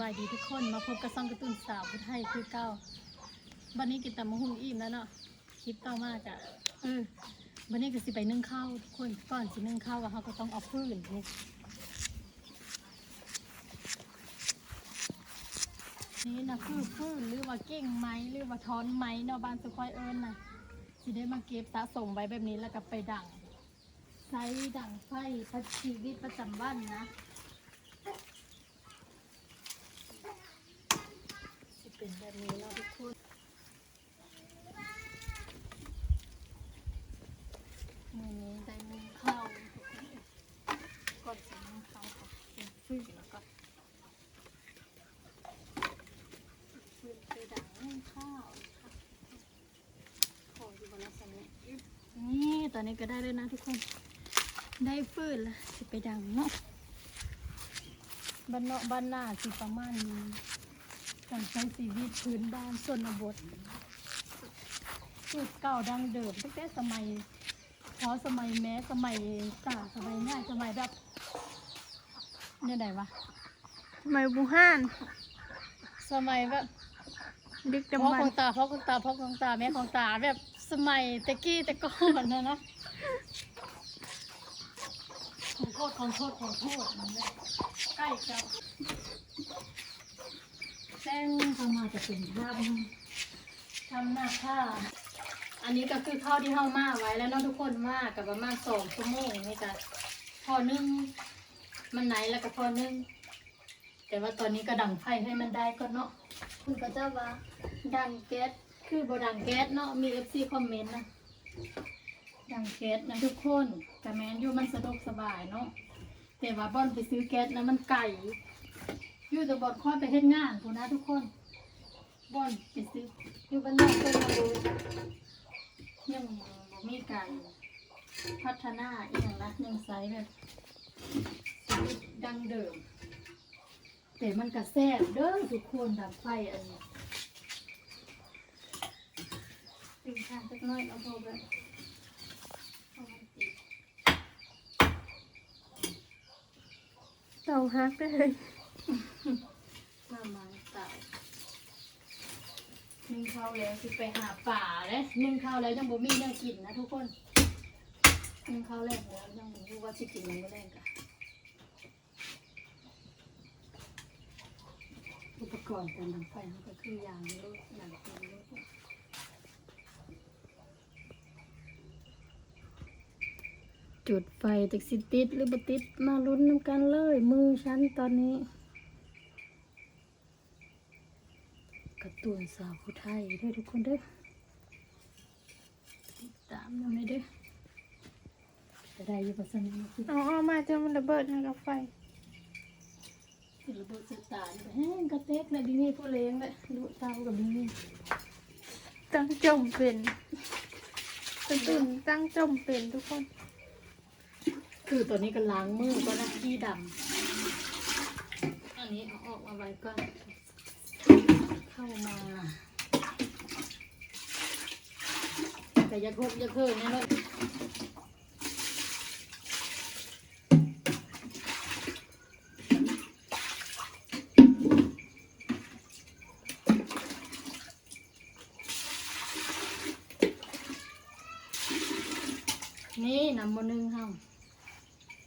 บายดีทุกคนมาพบกับซองกระตุ้นสาวพุทธไทยคือเก้าวันนี้กินแต่มะฮุ่งอิ่มแล้วเนาะคลิปต่อมากอะเออวันนี้ก็สิไปนึ่งข้าวทุกคนก่อนสินึ่งข้าวอะเขาก็ต้องเอาฟืนนี่นี่นะคือฟืนหรือว่าเก่งไม้หรือว่าท้อนไม้เนาะบ้านสุคอยเอิญนะสิได้มาเก็บสะสมไว้แบบนี้แล้วก็ไปดังใช้ดังไฟประชีวิตประจำวันนะ จะ เป็นแบบนี้แล้วทุกคนมือนี้ได้นึ่งข้าวก่อนจะนึ่งข้าวค่ะเป็นฟืนแล้วก็ฟืนไปดังนึ่งข้าวค่ะขออยู่บนลักษณะนี้นี่ตอนนี้ก็ได้เลยนะทุกคน ได้ฟืนแล้วจะไปดังเนาะบ้านเนาะบ้านหน้าสิประมาณนี้ การใช้ชีวิตพื้นบ้านชนบทสูตรเก่าดังเดิมตั้งแต่สมัยพอสมัยแม้สมัยตาสมัยง่ายสมัยแบบเนี่ยไหนวะทำไมบูฮานสมัยแบบดึกพ่อดำบัขนองตาพ่อของตาพ่อของตาแม่ของตาแบบสมัยตะกี้แต่ก่อนนะนะของโทษของโทษของโทษมันเนี่ยใกล้จะ แป้งทำมาจะเป็นภาพทำหน้าผ้า อันนี้ก็คือข้าวที่เฮามาไว้แล้วเนาะทุกคนมากับประมาณสองชั่วโมงนี่จ้ะพอนึ่งมันไหนแล้วก็พอนึ่งแต่ว่าตอนนี้ก็ดังไฟให้มันได้ก็เนาะคือก็จะว่าดังแก๊สคือบดังแก๊สเนาะมีเอฟซีคอมเมนต์นะดังแก๊สนะทุกคนแต่แมนอยู่มันสะดวกสบายเนาะแต่ว่าบอนไปซื้อแก๊สนะมันไก่ อยู่แต่บ่อนค่อยไปเฮ็ดงานพูนนะทุกคนบ่อนไปซื้ออยู่บ้านนอกเพิ่นมาดูยังบ่มีการพัฒนาอีกอย่างละยังไซส์แบบชีวิตดังเดิม แต่มันก็แซ่บเด้อทุกคนดังไฟอันนี้ติงทานสักหน้อยเอาพอแบบเอามันติดเต่าฮักได้เลย มามาเต่านึ่งข้าวแล้วสิไปหาป่าเลยนึ่งข้าวแล้วยังบ่มีเนื้อกินนะทุกคนนึ่งข้าวแล้วแล้วยังบ่รู้ว่าสิกินมันบ่แรงกันอุปกรณ์การดังไฟมันก็คือยางรถหนังเป็นรถจุดไฟจากสิติดหรือบ่ติดมาลุ้นน้ำกันเลย มือฉันตอนนี้การะ ตูนสาวผู้ไทยด้วยทุกคนเด้อติดตามเราหน่อยเด้อจะได้อยินภาษาอังกฤษเอาออกมาจนมันระเบิดทางกับไฟระเบิดสตาร์แห้งกระเตกเลยดีนี่ผู้เลี้ยงเลยดูเตากับดีนี่ตั้งจมเป็นตื่นตื่นตั้งจมเป็นทุกคน คือตัวนี้ก็ล้างมือก็นะขี้ดำอันนี้เอาออกมาไว้ก่อน เข้ามาแต่ยาคุบอยาเพิ่มนี่เลยนี่นำมานึ่งเฮา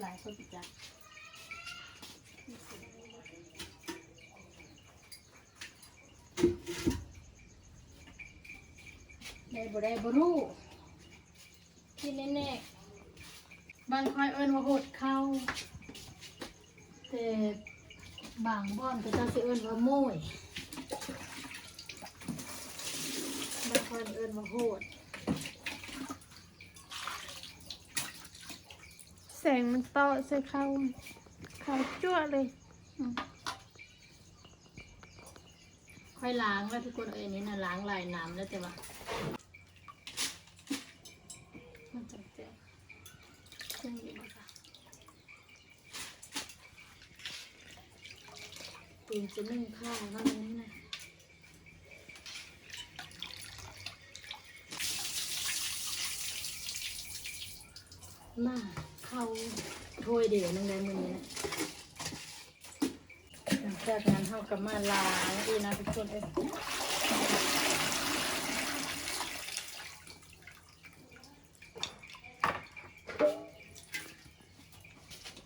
หลายคนจัด บ่ได้บ่รู้ที่แน่ๆบางคอยเอิ้นว่าโหดเข้า แต่บางบ่อนก็จะสิเอิ้นว่าโม่ยบางคนเอิ้นว่าโหดแสงมันต่อใส่เขาเขาจั่วเลยอืม ค่อยล้างแล้วทุกคนเอ้ยอันนี้นะล้างลายน้ำแล้วแต่ว่ามันจังแจ้งเครื่องอยู่นะคะปืน จะนึ่งข้าวว่ามันนี่นะมาเข้าถ้วยเดี๋ยวนึงได้มือนี้นะจังจากนั้นเขากับมาล้าดีนะทุกคนเอ้ย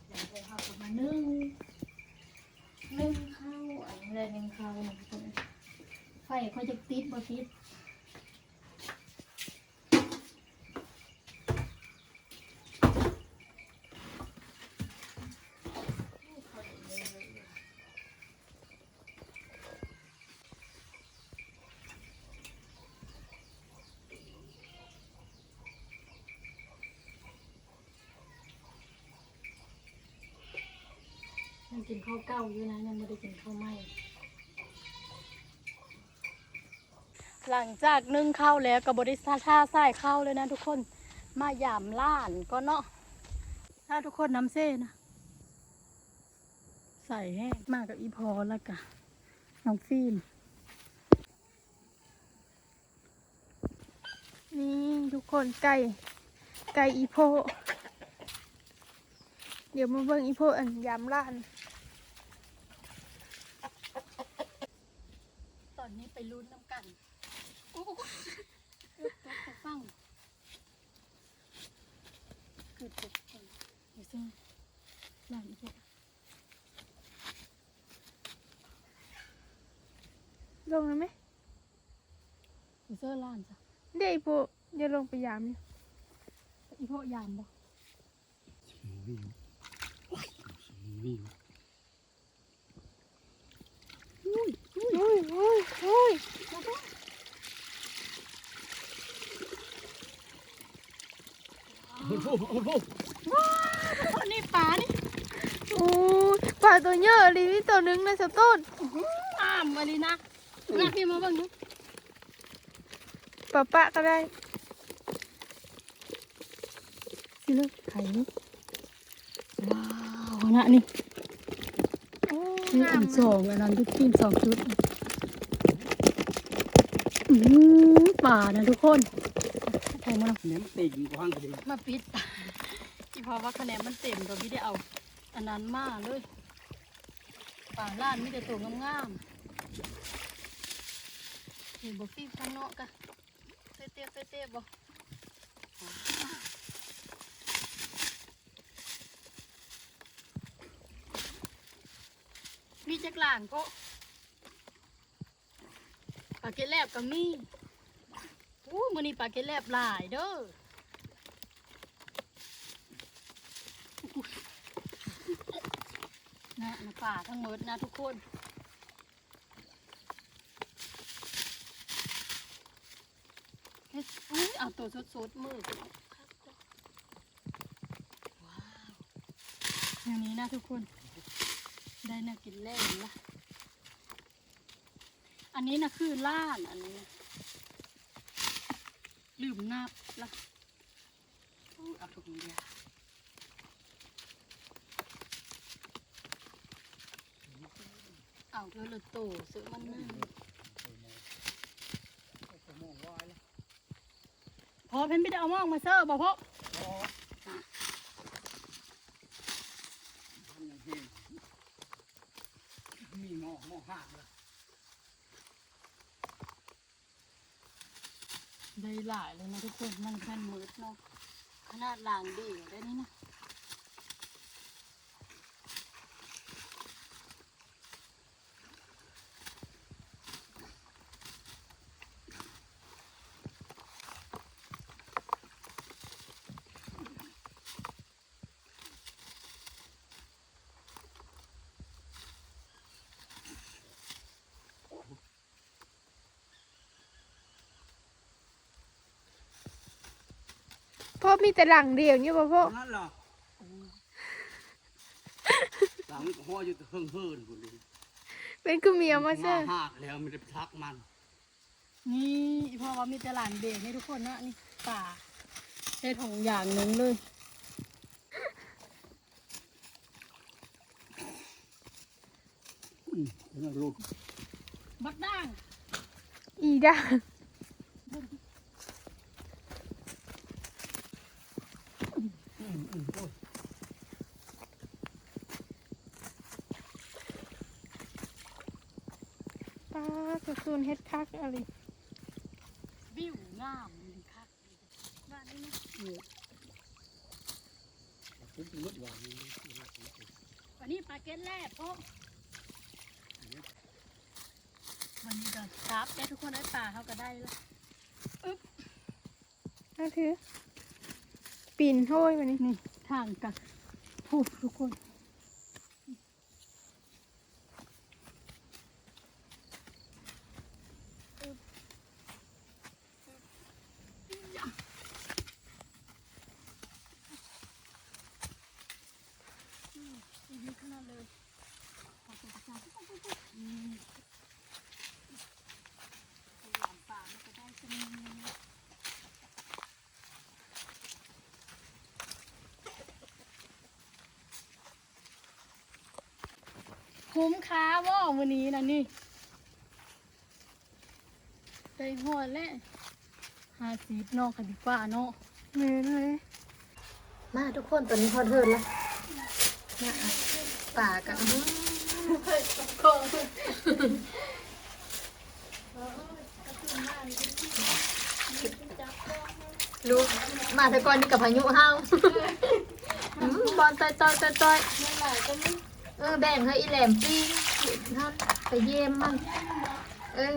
แล้วเขาก็มานึ่งนึ่งข้าวอันนี้เลยนึ่งข้าวนะทุกคนเอ้ยไฟเขาจะติดบ่ติด ยังกินข้าวเก้าอยู่นะยังไม่ได้กินข้าวไหมหลังจากนึ่งข้าวแล้วกับบริษัทท่าใส่ข้าวเลยนะทุกคนมาหยามล้านก็เนาะถ้าทุกคนน้ำเส้นะ ใส่ให้มากกับอีพอแล้วกะน้องฟิล์มนี่ทุกคนไก่ไก่อีโพ เดี๋ยวมาเบิ่งอีโพอันยำล้าน ตอนนี้ไปลุ้นน้ำกันโอ้โหเกือบตกตะฟังเกือบตกตะฟังเดี๋ยวซึ่งหลานอีพวกลงแล้วไหมเดี๋ยวเสื้อล้านจ้ะเดี๋ยวอีโพเดี๋ยวลงไปยำอยู่อีพวกยามบ่ อุ้ยอุ้ยอุ้ยอันนี้ปลานี่อู้ปลาตัวเยอะเลยนี่ตัวหนึงนะสะต้นอ้ามอันนี้นะนะพี่มาเบิ่งดูปลาปะก็ได้สิเลยไข่นี่ว้า วนะนี่โอ้นี่งาอัมนสองอันนั้นทุกทีมสองชุดอืมป่านะทุกคนแทงมาเน้นติ่งกว้างกว่าดีมาปิดที่เพราะว่าคะแนนมันเต็มตัวพี่ได้เอา อันนั้นมาเลยป่าล้านมีแต่ตัวงามๆเห็นบ่ฟีข้างนอกกะเตะเตะเตะเตะ จักหลานก็ปลาเกล็ดแลบก็มีอู้มื้อนี้ปลาเกล็ดแลบหลายเด้อนะนะป่าทั้งหมดนะทุกคนอุ๊ยเอาตัวสดๆมือว้าวอย่างนี้นะทุกคน ได้นะกินแล่นละอันนี้นะคือล้านอันนี้นะลืมนับละเอาถุงเดียาเอาเธอเลยโตซื้อมันนั่นพอเพิ่นไม่ได้เอามองมาเซอร์บอกพ่อ ทำอย่างที่มีหม้ อหม้อหาเลยได้หลายเลยนะทุกคนมันแค่นมืดเนาะขนาดลางดีได้นี่นะ พ่อมีแต่หลังเดียวเนี่ยป่ะพ่อนั่นเหรอหลังหัวอยู่เฮิงเฮินคนนี้เป็นคือเมียมาเช่หากแล้วไม่ได้ไปทักมัน นี่อีพ่อว่ามีแต่หลานเบรกให้ทุกคนนะนี่ป่าได้ถงอย่างหนึ่งเลยอืมเดี๋ยวลูกบักด่าง อีด้าอืมอืมโอ้ย ป้าจะซูนเฮ็ดคักอะไรวิวงามคักบ้านนี้นะผมเป็นรถหวานนี่วันนี้ปลาเก็ตแรกเพราะวันนี้ก็ครับได้ทุกคนได้ปลาเขาก็ได้แล้วน่าถือปีนห้อยมานี่นี่ทางกับผูกทุกคนอีกนิดขนาดเลยขอบคุณค่ะอืมพยายามป่ามันก็ได้จะมี คุ้มค่าว่าวันนี้นะนี่ได้หอดแล้วหาสีนอกกันดีกว่าเนาะเมนเลยมาทุกคนตอนนี้พอเทิร์นแล้วมาป่ากันลูกมาแต่ก่อนนี่กับพายุห้าวอืมบอลต่อยต่อยต่อยต่อย เออแบ่งให้อีแหลมปีท่านไปเยี่ยมมัน เออ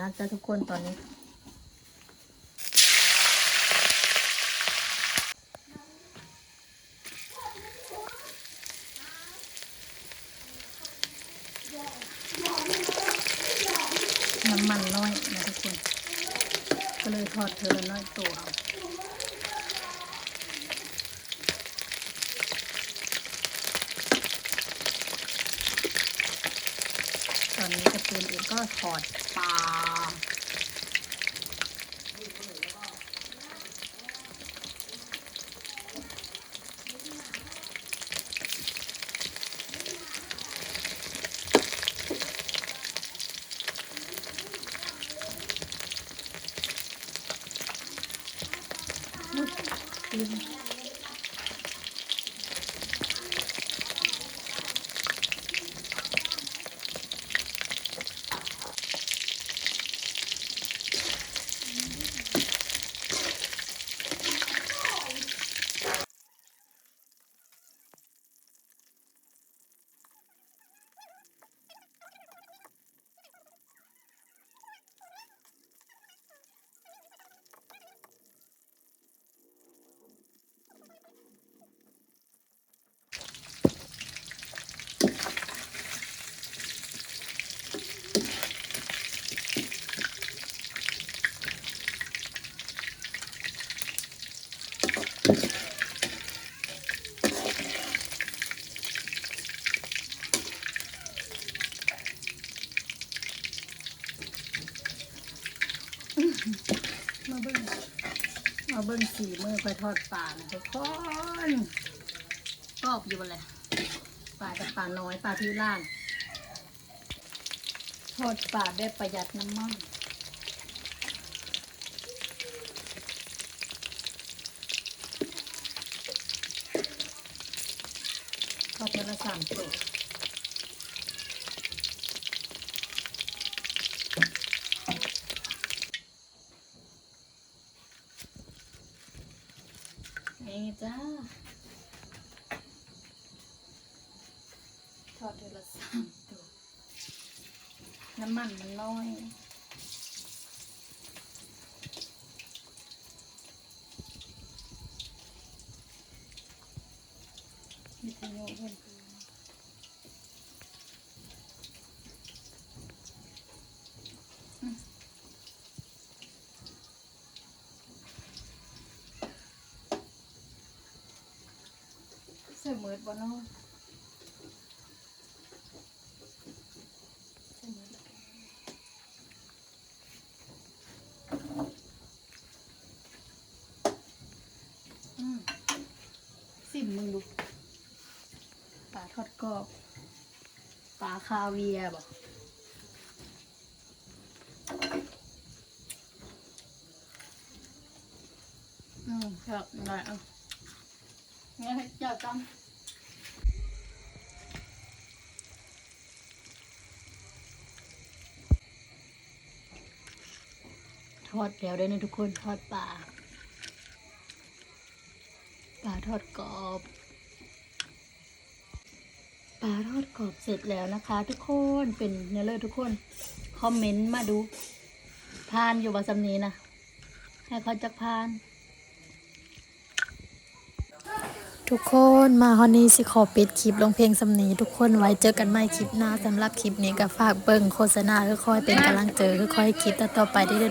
นะจ๊ะทุกคนตอนนี้ น้ำมันน้อยนะทุกคน ก็เลยทอดเธอน้อยตัวเอาตอนนี้กระตูนเองก็ถอดป Mm-hmm. เบิ้งสีมือคอยทอดปลาทุกคนกรอบอยู่เลยปลากับปลาน้อยปลาที่ล่านทอดปลาได้ประหยัดน้ำมันทอดเท่าละสามตัวนี่จ้า ท อดเดือนละสามตัว น้ำมันมันน้อยวิทยุเพื่อนอืมเสื้อมืดบ่เนาะเสื้อมืดแล้วกันอืมสิ มึงดูปลาทอดกรอบปลาคาเวียร์บอกอืมครับได้เอะงั้นเจ้าจำทอดแล้วได้นะทุกคนทอดปลา ปลาทอดกรอบปลาทอดกรอบเสร็จแล้วนะคะ ทุกคนเป็นเนื้อเลยทุกคน คอมเมนต์มาดูพานอยู่บนสำนีนะให้เขาจักพาน ทุกคนมาฮอนนี้สิขอปิดคลิปลงเพลงสำนีทุกคนไว้เจอกันใหม่คลิปหน้าสำหรับคลิปนี้ก็ฝากเบิ่งโฆษณาคือคอยเป็นกำลังเจอคือคอยคลิปต่อๆไปได้เลยทุก